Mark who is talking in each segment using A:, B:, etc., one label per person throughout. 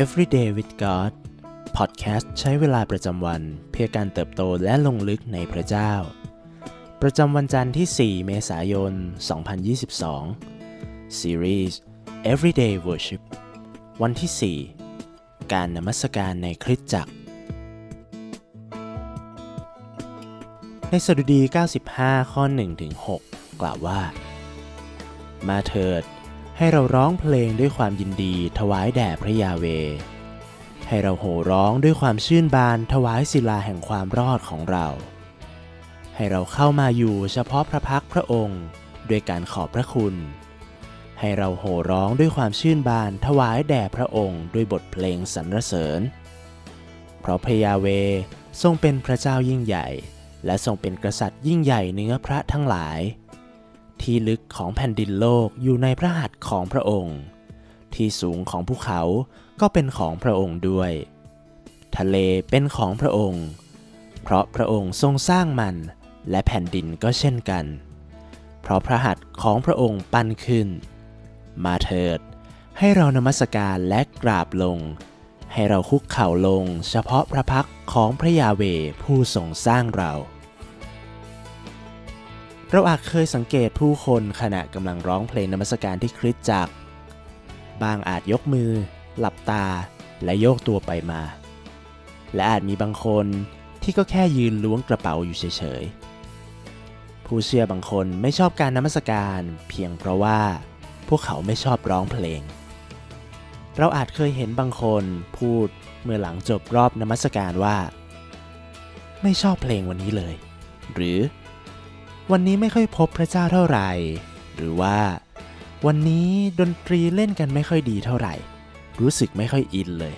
A: Everyday with God Podcast ใช้เวลาประจำวันเพื่อการเติบโตและลงลึกในพระเจ้า ประจำวันจันทร์ที่ 4 เมษายน 2022 Series Everyday Worship วันที่ 4 การนมัสการในคริสตจักร ในสดุดี 95 ข้อ 1-6 กล่าวว่า มาเถิด ให้เราร้องเพลงด้วยความยินดีถวายแด่พระยาเว ให้เราโห่ร้องด้วยความชื่นบานถวายศิลาแห่งความรอดของเรา ให้เราเข้ามาอยู่เฉพาะพระพักพระองค์ด้วยการขอบพระคุณ ให้เราโห่ร้องด้วยความชื่นบานถวายแด่พระองค์ด้วยบทเพลงสรรเสริญ เพราะพระยาเวทรงเป็นพระเจ้ายิ่งใหญ่ และทรงเป็นกษัตริย์ยิ่งใหญ่เนื้อพระทั้งหลาย ที่ลึกของแผ่นดินโลกอยู่ในพระหัตถ์ของพระองค์ ที่สูงของภูเขาก็เป็นของพระองค์ด้วย ทะเลเป็นของพระองค์ เพราะพระองค์ทรงสร้างมันและแผ่นดินก็เช่นกัน เพราะพระหัตถ์ของพระองค์ปั้นขึ้น มาเถิด ให้เรานมัสการและกราบลง ให้เราคุกเข่าลงเฉพาะพระพักของพระยาเวผู้ทรงสร้างเรา เราอาจเคยสังเกตผู้คนขณะกำลังร้องเพลงนมัสการที่คริสตจักร บางอาจยกมือ หลับตา และโยกตัวไปมา และอาจมีบางคนที่ก็แค่ยืนล้วงกระเป๋าอยู่เฉยๆ ผู้เชื่อบางคนไม่ชอบการนมัสการเพียงเพราะว่าพวกเขาไม่ชอบร้องเพลง เราอาจเคยเห็นบางคนพูดเมื่อหลังจบรอบนมัสการว่า ไม่ชอบเพลงวันนี้เลย หรือ วันนี้ไม่ค่อยพบพระเจ้าเท่าไหร่ หรือว่า วันนี้ดนตรีเล่นกันไม่ค่อยดีเท่าไหร่ รู้สึกไม่ค่อยอินเลย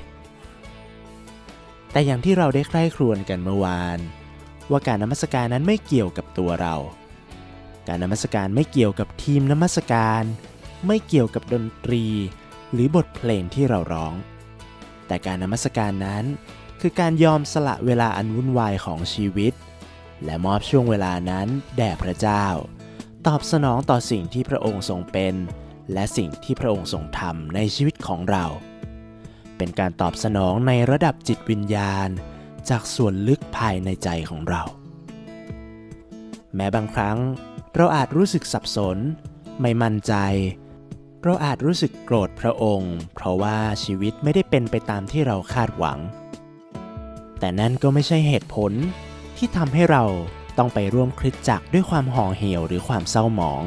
A: แต่อย่างที่เราได้ใคร่ครวญกันเมื่อวาน ว่าการนมัสการนั้นไม่เกี่ยวกับตัวเรา การนมัสการไม่เกี่ยวกับทีมนมัสการ ไม่เกี่ยวกับดนตรี หรือบทเพลงที่เราร้อง แต่การนมัสการนั้นคือการยอมสละเวลาอันวุ่นวายของชีวิต และมอบช่วงเวลานั้นแด่พระเจ้า ตอบสนองต่อสิ่งที่พระองค์ทรงเป็น และสิ่งที่พระองค์ทรงทำในชีวิตของเรา เป็นการตอบสนองในระดับจิตวิญญาณ จากส่วนลึกภายในใจของเรา แม้บางครั้ง เราอาจรู้สึกสับสน ไม่มั่นใจ เราอาจรู้สึกโกรธพระองค์ เพราะว่าชีวิตไม่ได้เป็นไปตามที่เราคาดหวัง แต่นั่นก็ไม่ใช่เหตุผล ที่ทำให้เราต้องไปร่วมคริสตจักรด้วยความห่อเหี่ยวหรือความเศร้าหมอง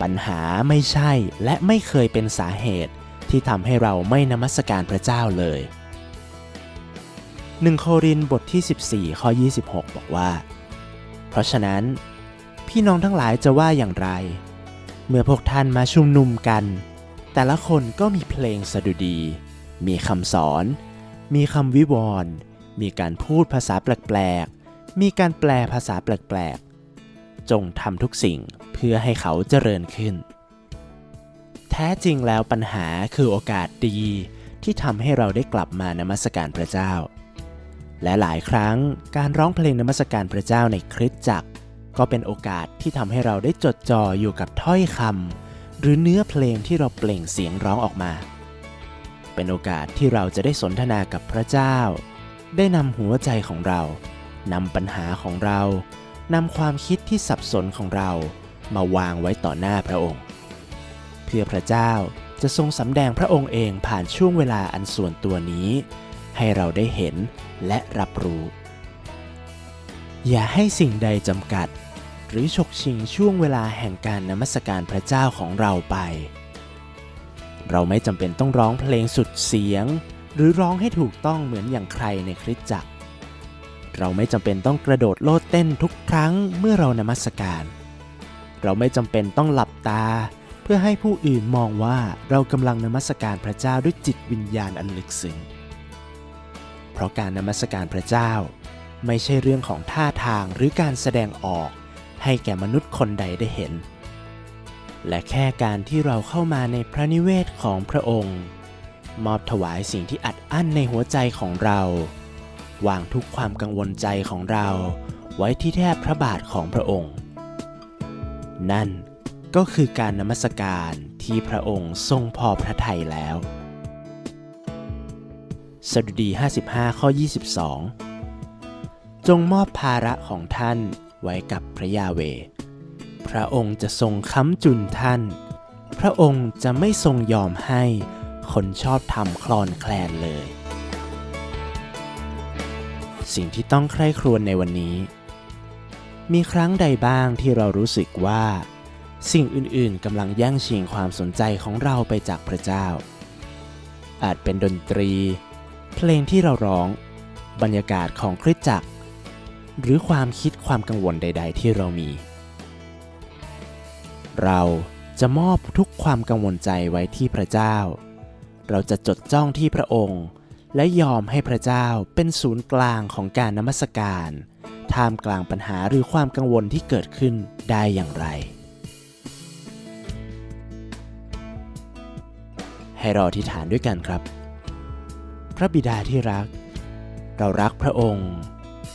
A: ปัญหาไม่ใช่และไม่เคยเป็นสาเหตุที่ทำให้เราไม่นมัสการพระเจ้าเลย 1 โครินบทที่ 14 ข้อ 26 บอกว่า เพราะฉะนั้น พี่น้องทั้งหลายจะว่าอย่างไร เมื่อพวกท่านมาชุมนุมกัน แต่ละคนก็มีเพลงสดุดี มีคำสอน มีคำวิวรณ์ มีการพูดภาษาแปลกๆ มีการแปลภาษาแปลกๆ จงทำทุกสิ่งเพื่อให้เขาเจริญขึ้น แท้จริงแล้วปัญหาคือโอกาสดีที่ทำให้เราได้กลับมานมัสการพระเจ้า และหลายครั้งการร้องเพลงนมัสการพระเจ้าในคริสตจักร ก็เป็นโอกาสที่ทำให้เราได้จดจ่ออยู่กับถ้อยคำหรือเนื้อเพลงที่เราเปล่งเสียงร้องออกมา เป็นโอกาสที่เราจะได้สนทนากับพระเจ้า ได้นำหัวใจของเรานำปัญหาของเรานำความคิดที่สับสนของเรามาวางไว้ต่อหน้าพระองค์ เพื่อพระเจ้าจะทรงสำแดงพระองค์เองผ่านช่วงเวลาอันส่วนตัวนี้ ให้เราได้เห็นและรับรู้ อย่าให้สิ่งใดจำกัด หรือฉกชิงช่วงเวลาแห่งการนมัสการพระเจ้าของเราไป เราไม่จำเป็นต้องร้องเพลงสุดเสียง หรือร้องให้ถูกต้องเหมือนอย่างใครในคริสตจักร เราไม่จำเป็นต้องกระโดดโลดเต้นทุกครั้งเมื่อเรานมัสการ เราไม่จำเป็นต้องหลับตา เพื่อให้ผู้อื่นมองว่าเรากำลังนมัสการพระเจ้าด้วยจิตวิญญาณอันลึกซึ้งเพราะการนมัสการพระเจ้า ไม่ใช่เรื่องของท่าทางหรือการแสดงออกให้แก่มนุษย์คนใดได้เห็น และแค่การที่เราเข้ามาในพระนิเวศของพระองค์ มอบถวายสิ่งที่อัดอั้นในหัวใจของเรา วางทุกความกังวลใจของเราไว้ที่แทบพระบาทของพระองค์ นั่นก็คือการนมัสการที่พระองค์ทรงพอพระทัยแล้วสดุดี 55 ข้อ 22 จงมอบภาระของท่านไว้กับพระยาเว พระองค์จะทรงค้ำจุนท่าน พระองค์จะไม่ทรงยอมให้ คนชอบทำคลอนแคลนเลย สิ่งที่ต้องใคร่ครวญในวันนี้ มีครั้งใดบ้างที่เรารู้สึกว่า สิ่งอื่นๆกำลังแย่งชิงความสนใจของเราไปจากพระเจ้า อาจเป็นดนตรี เพลงที่เราร้อง บรรยากาศของคริสตจักร หรือความคิดความกังวลใด ๆ ที่เรามี เราจะมอบทุกความกังวลใจไว้ที่พระเจ้า เราจะจดจ้องที่พระองค์ และยอมให้พระเจ้าเป็นศูนย์กลางของการนมัสการ ท่ามกลางปัญหาหรือความกังวลที่เกิดขึ้นได้อย่างไร ให้เราอธิษฐานด้วยกันครับ พระบิดาที่รัก เรารักพระองค์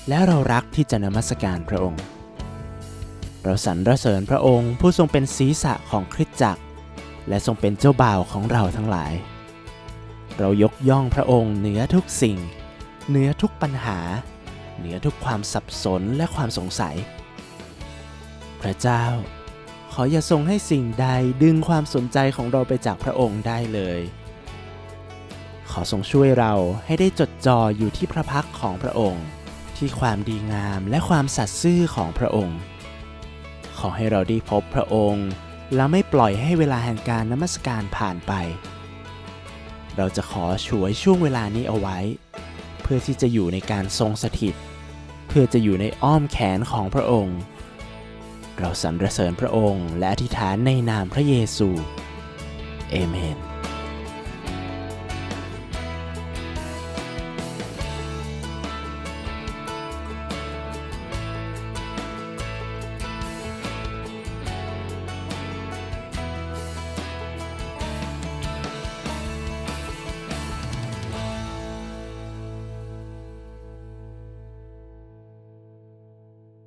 A: และเรารักที่จะนมัสการพระองค์ เราสรรเสริญพระองค์ผู้ทรงเป็นศีรษะของคริสตจักรและทรงเป็นเจ้าบ่าวของเราทั้งหลาย เรายกย่องพระองค์เหนือทุกสิ่ง เหนือทุกปัญหา เหนือทุกความสับสนและความสงสัย พระเจ้า ขออย่าทรงให้สิ่งใดดึงความสนใจของเราไปจากพระองค์ได้เลย ขอทรงช่วยเราให้ได้จดจ่ออยู่ที่พระพักของพระองค์ ที่ความดีงามและความสัตย์ซื่อของพระองค์ ขอให้เราได้พบพระองค์และไม่ปล่อยให้เวลาแห่งการนมัสการผ่านไป เราจะขอฉวยช่วงเวลานี้เอาไว้ เพื่อที่จะอยู่ในการทรงสถิต เพื่อจะอยู่ในอ้อมแขนของพระองค์ เราสรรเสริญพระองค์และอธิษฐานในนามพระเยซู เอเมน